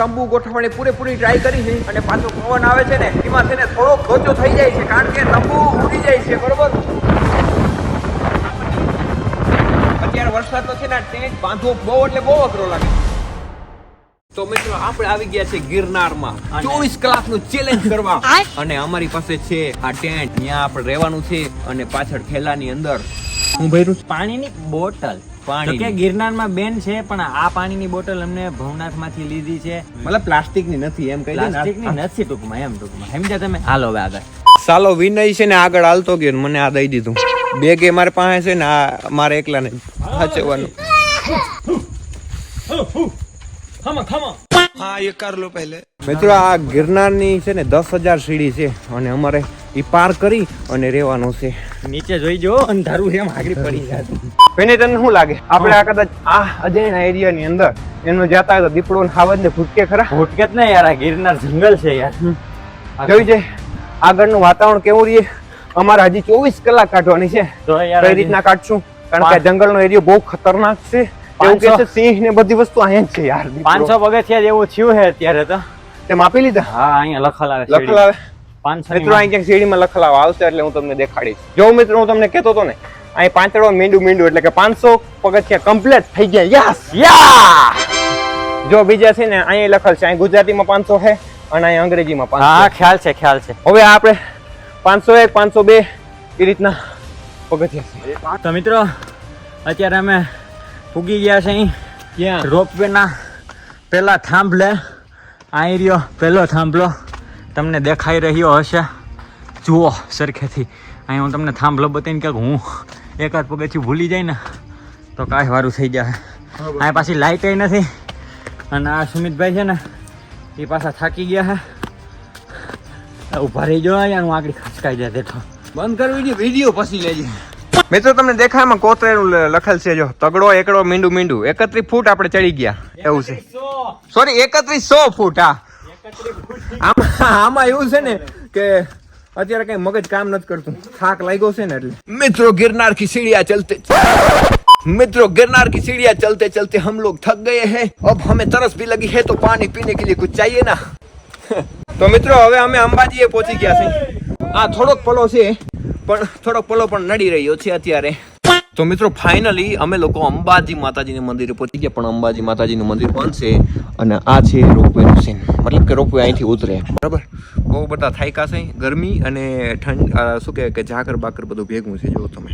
તંબુ ગોઠવણી પૂરેપૂરી ટ્રાય કરી છે અને પાછો પવન આવે છે ને એમાં તેને થોડો ખોચો થઈ જાય છે કારણ કે તંબુ ઉડી જાય છે બરોબર? અત્યારે વરસાદ તો છે ને ટેન્ટ બાંધવો બહુ એટલે બહુ અઘરો લાગે. તો મિત્રો આપણે આવી ગયા છે ગિરનારમાં. ચોવીસ કલાકનું ચેલેન્જ કરવા. અને અમારી પાસે છે આ ટેન્ટ ત્યાં આપણે રહેવાનું છે અને પાછળ થેલાની અંદર. હું ભર્યું પાણીની બોટલ. પાણી. કે ગિરનારમાં બેન છે પણ આ પાણીની બોટલ અમને ભવનાથમાંથી લીધી છે. મતલબ પ્લાસ્ટિકની નથી એમ કહી ને. પ્લાસ્ટિકની નથી ટૂંકમાં એમ ટૂંકમાં. સમજ્યા તમે? હાલો હવે આગળ. સાલો વિનય છે ને આગળ હાલતો ગયો ને મને આ દઈ દીધું. બેગ એ મારી પાસે છે ને આ મારે એકલા ને સાચવવાનું મિત્રો આ ગિરનારની છે ને દસ હજાર સીડી છે અને અમારે ઈ પાર કરી અને રહેવાનું છે. નીચે જોઈ જો અંધારું એમ આગળ પડી જાય. તને શું લાગે? આપણે આ કદાચ આ અજયના એરિયાની અંદર એનો જતા હોય તો દીપડો ને ખાવત ને ભૂટકે ખરા? ભૂટકે ને યાર આ ગિરનાર જંગલ છે યાર. જોઈ છે આગળનું વાતાવરણ કેવું રહીએ અમારે હજી ચોવીસ કલાક કાઢવાની છે. તો કઈ રીતના કાઢશું? કારણ કે જંગલ જંગલનો એરિયો બહુ ખતરનાક છે. એવું કે છે સિંહ ને બધી વસ્તુ અહીંયા જ છે યાર. પાંચસો પગથિયા જેવું થયું છે અત્યારે તો. તે માપી લીધા? હા અહીંયા લખલ આવે લખલ લખલાવે પાંચસો મિત્રો અહીંયા ક્યાંક સીડીમાં લખલાવ આવશે એટલે હું તમને દેખાડીશ. જો મિત્રો હું તમને કહેતો હતો ને અહીં પાંચડો મીંડું મીંડું એટલે કે પાંચસો પગથિયા કમ્પ્લીટ થઈ ગયા. યસ યા જો બીજા છે ને અહીં લખેલ છે અહીં ગુજરાતીમાં પાંચસો છે અને અહીં અંગ્રેજીમાં હા પાંચસો ખ્યાલ છે ખ્યાલ છે. હવે આપણે પાંચસો એક પાંચસો બે એ રીતના પગથિયા છે. તો મિત્રો અત્યારે અમે પૂગી ગયા છે અહીં. ત્યાં રોપવે ના પેલા થાંભલે. અહીં રહ્યો પેલો થાંભલો. તમને દેખાઈ રહ્યો હશે. જુઓ સરખેથી. અહીં હું તમને થાંભલો બતાવીને ક્યાંક હું એકાદ પગથિયું ભૂલી જાય ને તો કાંઈ વારું થઈ જાય. આ પાછી લાઇટ નથી. અને આ સુમિતભાઈ છે ને એ પાછા થાકી ગયા હે ઊભા રહી જો અહીંયા હું આગળ ખચકાઈ જાય દેખો. બંધ કરવી વીડિયો વીડિયો પછી લેજે. મિત્રો તમને દેખાયમાં કોતરેલું લ- લખેલ છે જો તગડો એકડો મીંડું મીંડું. એકત્રીસ ફૂટ આપણે ચડી ગયા એવું છે. સોરી એકત્રીસ સો ફૂટ હા. આમાં આમાં એવું છે ને કે અત્યારે કઈ મગજ કામ નથી કરતું થાક લાગ્યો છે ને એટલે મિત્રો ગિરનાર की सीढ़ियां चलते मित्रों गिरनार की सीढ़ियां चलते चलते हम लोग थक गए हैं अब हमें तरस भी लगी है तो पानी पीने के लिए कुछ चाहिए ना તો મિત્રો હવે અમે અંબાજીએ પહોંચી ગયા છે આ થોડોક પલો છે પણ થોડોક પલો પણ નડી રહ્યો છે અત્યારે તો મિત્રો ફાઇનલી અમે લોકો અંબાજી માતાજીના મંદિરે પહોંચી ગયા પણ અંબાજી માતાજીનું મંદિર બંધ છે અને આ છે રોપવેનું સીન મતલબ કે રોપવે અહીંથી ઉતરે. બરાબર? બહુ બધા થાયકા છે, ગરમી અને ઠંડ શું કે ઝાકર બાકર બધું ભેગું છે, જો તમે.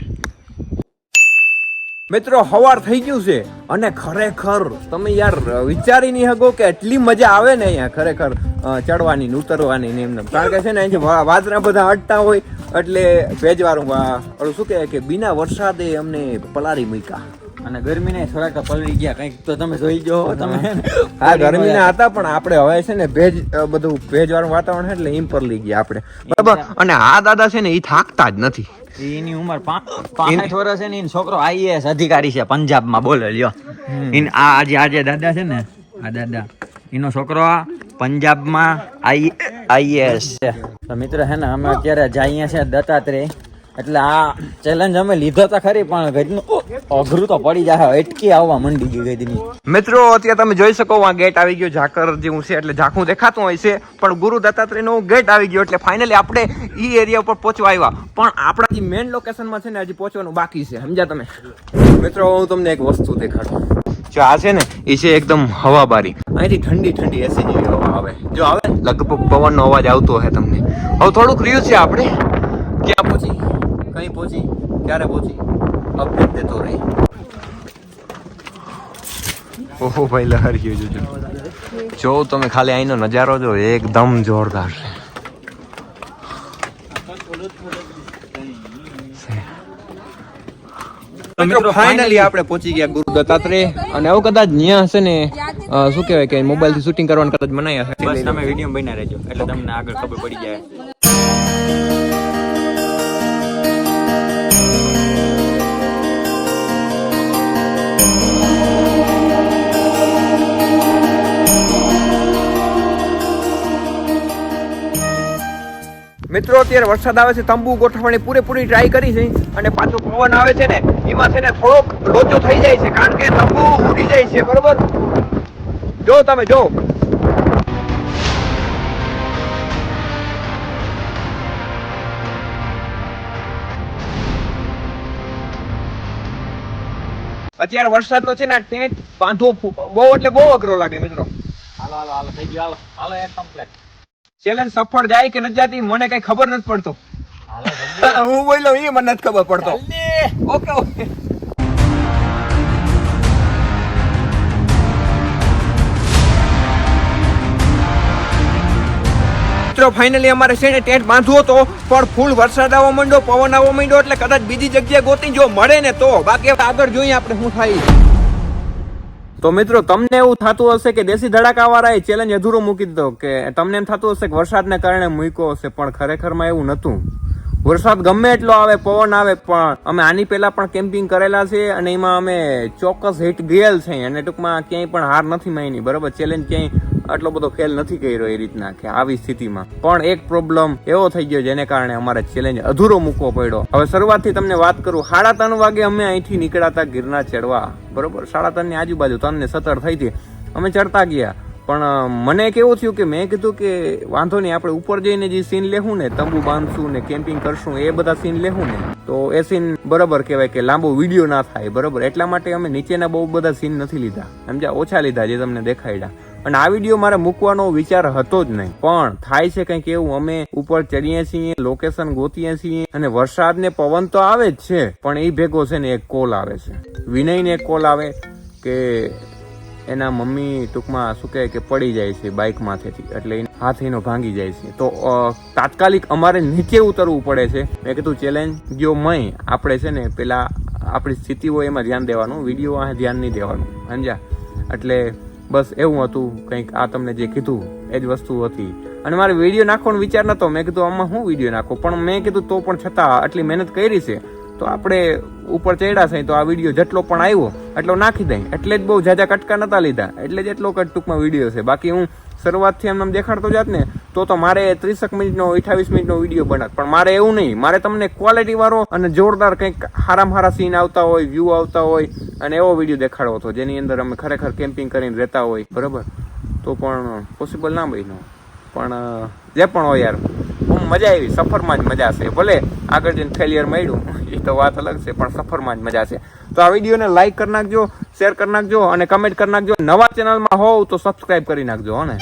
મિત્રો, હવાર થઈ ગયું છે અને ખરેખર તમે યાર વિચારી નહીં શકો કે એટલી મજા આવે ને અહીંયા ખરેખર ચડવાની ને ઉતરવાની ને એમને. કારણ કે છે ને અહીંયા વાદરા બધા અડતા હોય, એટલે ભેજવાળું શું કહે કે, બિના વરસાદે અમને પલારી મૂક્યા. અને ગરમીને થોડાક તો પલળી ગયા કંઈક તો તમે જોઈ જો તમે. હા. ગરમીના હતા પણ આપણે હવે છે ને ભેજ બધું ભેજ વાળું વાતાવરણ છે એટલે એમ પલળી ગયા આપણે. બરાબર? અને આ દાદા છે ને એ થાકતા જ નથી. એની ઉંમર પાંચ વર્ષ છે ને છોકરો આઈએએસ અધિકારી છે પંજાબમાં બોલે લ્યો. ઇન આ આજે આજે દાદા છે ને આ દાદા એનો છોકરો આ પંજાબમાં આઈ આઈએએસ છે. તો મિત્ર છે ને અમે અત્યારે જઈએ છે દત્તાત્રેય. એટલે આ ચેલેન્જ અમે લીધો તો ખરી પણ ગજનું અઘરું તો પડી જાય. અટકી આવવા મંડી ગઈ ગજની. મિત્રો અત્યારે તમે જોઈ શકો આ ગેટ આવી ગયો ઝાકર જેવું છે એટલે ઝાંખું દેખાતું હોય છે પણ ગુરુ દત્તાત્રેયનો ગેટ આવી ગયો એટલે ફાઇનલી આપણે ઈ એરિયા ઉપર પહોંચવા આવ્યા. પણ આપણા જે મેઇન લોકેશનમાં છે ને હજી પહોંચવાનું બાકી છે. સમજ્યા તમે? મિત્રો હું તમને એક વસ્તુ દેખાડું. જો આ છે ને એ છે એકદમ હવાબારી. અહીંથી ઠંડી ઠંડી એસી જેવી હવા આવે. જો આવે? લગભગ પવનનો અવાજ આવતો હશે તમને. હવે થોડુંક રહ્યું છે આપણે. ક્યાં પહોંચી કઈ પહોંચી? ક્યારે પહોંચી? અપડેટ દેતો રહી. ઓહો ભાઈ લહરી જોજો. જો તમે ખાલી અહીંનો નજારો જો એકદમ જોરદાર છે. મિત્રો ફાઇનલી આપણે પહોંચી ગયા ગુરુ અને આવું કદાચ ન્યા હશે ને શું કહેવાય કે મોબાઈલથી શૂટિંગ કરવાનું કદાચ મનાયા બસ તમે વીડિયો બના રહેજો એટલે તમને આગળ ખબર પડી જાય. મિત્રો, અત્યારે વરસાદ આવે છે, તંબુ ગોઠવણી પૂરેપૂરી ટ્રાય કરી છે અને પાછો પવન આવે છે ને, એમાં છે ને થોડોક લોચો થઈ જાય છે, કારણ કે તંબુ ઉડી જાય છે, બરોબર? જો તમે જો. અત્યારે વરસાદ નો છે ને તે બાંધવો બહુ એટલે બહુ અઘરો લાગે મિત્રો. હાલો હાલો હાલો થઈ ગયો હાલો. હાલો એ કમ્પ્લેટ ચેલેન્જ સફળ જાય કે નથી જાતી મને કઈ ખબર નથી પડતો. હું બોલ્યો એ મને નથી ખબર પડતો. ઓકે ઓકે મિત્રો ફાઇનલી અમારે છે ને ટેન્ટ બાંધવો હતો, પણ ફૂલ વરસાદ આવવા માંડ્યો, પવન આવવા માંડ્યો, એટલે કદાચ બીજી જગ્યાએ ગોતી, જો મળે ને તો. બાકી આગળ જોઈએ આપણે શું થાય. તો મિત્રો, તમને એવું થતું હશે કે દેશી ધડાકા એ ચેલેન્જ અધૂરો મૂકી દીધો, કે તમને એમ થતું હશે કે વરસાદને કારણે મૂક્યો હશે, પણ ખરેખરમાં એવું નહોતું. વરસાદ ગમે એટલો આવે, પવન આવે, પણ અમે આની પહેલા પણ કેમ્પિંગ કરેલા છે, અને એમાં અમે ચોક્કસ હિટ ગયેલ છે, અને ટૂંકમાં ક્યાંય પણ હાર નથી માની, બરાબર? ચેલેન્જ ક્યાંય આટલો બધો ખેલ નથી કર્યો એ રીતના કે આવી સ્થિતિમાં. પણ એક પ્રોબ્લેમ એવો થઈ ગયો જેને કારણે અમારે ચેલેન્જ અધૂરો મૂકવો પડ્યો. હવે શરૂઆતથી તમને વાત કરું, સાડા ત્રણ વાગે અમે અહીંથી નીકળાતા ગિરનાર ચડવા બરોબર? સાડા ત્રણની આજુબાજુ ત્રણ ને સત્તર થઈ હતી. અમે ચડતા ગયા. પણ મને કેવું થયું કે મેં કીધું કે વાંધો નહીં, આપણે ઉપર જઈને જે સીન લેવું ને, તંબુ બાંધશું ને કેમ્પિંગ કરશું, એ બધા સીન લેવું ને, તો એ સીન બરાબર કહેવાય કે લાંબો વીડિયો ના થાય, બરાબર? એટલા માટે અમે નીચેના બહુ બધા સીન નથી લીધા. સમજ્યા? ઓછા લીધા જે તમને દેખાડ્યા અને આ વીડિયો મારે મૂકવાનો વિચાર હતો જ નહીં. પણ થાય છે કંઈક એવું, અમે ઉપર ચડીએ છીએ લોકેશન ગોતીએ છીએ, અને વરસાદ ને પવન તો આવે જ છે, પણ એ ભેગો છે ને એક કોલ આવે છે. વિનયને એક કોલ આવે કે એના મમ્મી ટૂંકમાં શું કહે કે પડી જાય છે બાઇક માથેથી, એટલે હાથ એનો ભાંગી જાય છે. તો તાત્કાલિક અમારે નીચે ઉતરવું પડે છે. મેં કીધું, ચેલેન્જ ગયો મય, આપણે છે ને પેલા આપણી સ્થિતિ હોય એમાં ધ્યાન દેવાનું, વીડિયો આ ધ્યાન નહીં દેવાનું. સમજ્યા? એટલે બસ એવું હતું, કંઈક આ તમને જે કીધું, એ જ વસ્તુ હતી. અને મારે વીડિયો નાખવાનો વિચાર નહોતો મેં કીધું, આમાં હું વીડિયો નાખો? પણ મેં કીધું, તો પણ છતાં આટલી મહેનત કરી છે, તો આપણે ઉપર ચડ્યા છે, તો આ વીડિયો જેટલો પણ આવ્યો, એટલો નાખી દઈ. એટલે જ બહુ જાજા કટકા નહોતા લીધા. એટલે જ એટલો કટ ટૂંકમાં વીડિયો છે. બાકી હું શરૂઆતથી એમ દેખાડતો જાત ને તો તો મારે ત્રીસક મિનિટનો અઠાવીસ મિનિટનો વીડિયો બનાત પણ મારે એવું નહીં. મારે તમને ક્વોલિટી વાળો અને જોરદાર કંઈક હારામ હારા સીન આવતા હોય વ્યૂ આવતા હોય, અને એવો વીડિયો દેખાડવો હતો, જેની અંદર અમે ખરેખર કેમ્પિંગ કરીને રહેતા હોય. બરાબર? તો પણ પોસિબલ ના બન્યો. પણ જે પણ હોય યાર. હું મજા આવી. સફરમાં જ મજા છે ભલે આગળ જઈને ફેલિયર મળ્યું, એ તો વાત અલગ છે, પણ સફરમાં જ મજા છે તો આ વિડીયોને લાઈક કરી નાખજો શેર કરી નાખજો, અને કમેન્ટ કરી નાખજો. નવા ચેનલમાં હોવ તો સબસ્ક્રાઈબ કરી નાખજો, હો ને?